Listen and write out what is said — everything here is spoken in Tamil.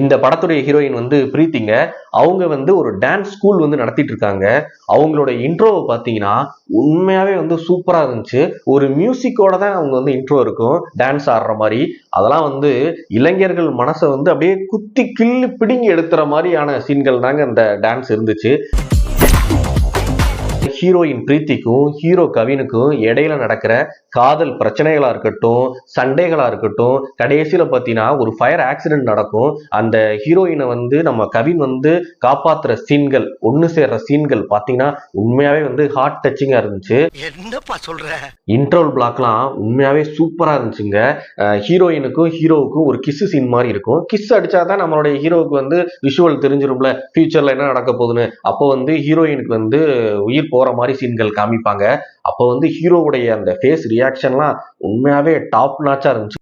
இந்த படத்துடைய ஹீரோயின் வந்து பிரீத்திங்க. அவங்க வந்து ஒரு டான்ஸ் ஸ்கூல் வந்து நடத்திட்டு இருக்காங்க. அவங்களோட இன்ட்ரோவை பார்த்தீங்கன்னா உண்மையாவே வந்து சூப்பராக இருந்துச்சு. ஒரு மியூசிக்கோட தான் அவங்க வந்து இன்ட்ரோ இருக்கும். டான்ஸ் ஆடுற மாதிரி. அதெல்லாம் வந்து இளைஞர்கள் மனசை வந்து அப்படியே குத்தி கிள்ளு பிடுங்கி எடுத்துற மாதிரியான சீன்கள் தாங்க அந்த டான்ஸ் இருந்துச்சு. ஹீரோயின் பிரீத்திக்கும் ஹீரோ கவினுக்கும் இடையில நடக்கிற காதல் பிரச்சனைகளா இருக்கட்டும் சண்டைகளா இருக்கட்டும் கடைசியில பார்த்தீங்கன்னா ஒரு ஃபயர் ஆக்சிடென்ட் நடக்கும். அந்த ஹீரோயினை வந்து நம்ம கவின் வந்து காப்பாத்துற சீன்கள் ஒன்று சேர்ற சீன்கள் பார்த்தீங்கன்னா உண்மையாவே வந்து ஹார்ட் டச்சிங்கா இருந்துச்சு. என்னப்பா சொல்ற? இன்ட்ரோல் பிளாக்லாம் உண்மையாவே சூப்பரா இருந்துச்சுங்க. ஹீரோயினுக்கும் ஹீரோவுக்கும் ஒரு கிஸ் சீன் மாதிரி இருக்கும். கிஸ் அடிச்சாதான் நம்மளுடைய ஹீரோவுக்கு வந்து விஷுவல் தெரிஞ்சிரும்ல ஃபியூச்சர்ல என்ன நடக்க போகுதுன்னு. அப்போ வந்து ஹீரோயினுக்கு வந்து உயிர் போற மாதிரி சீன்கள் காமிப்பாங்க. அப்போ வந்து ஹீரோவுடைய அந்த ஃபேஸ் ரியாக்ஷன்லாம் உண்மையாவே டாப் நாச்சா இருந்துச்சு.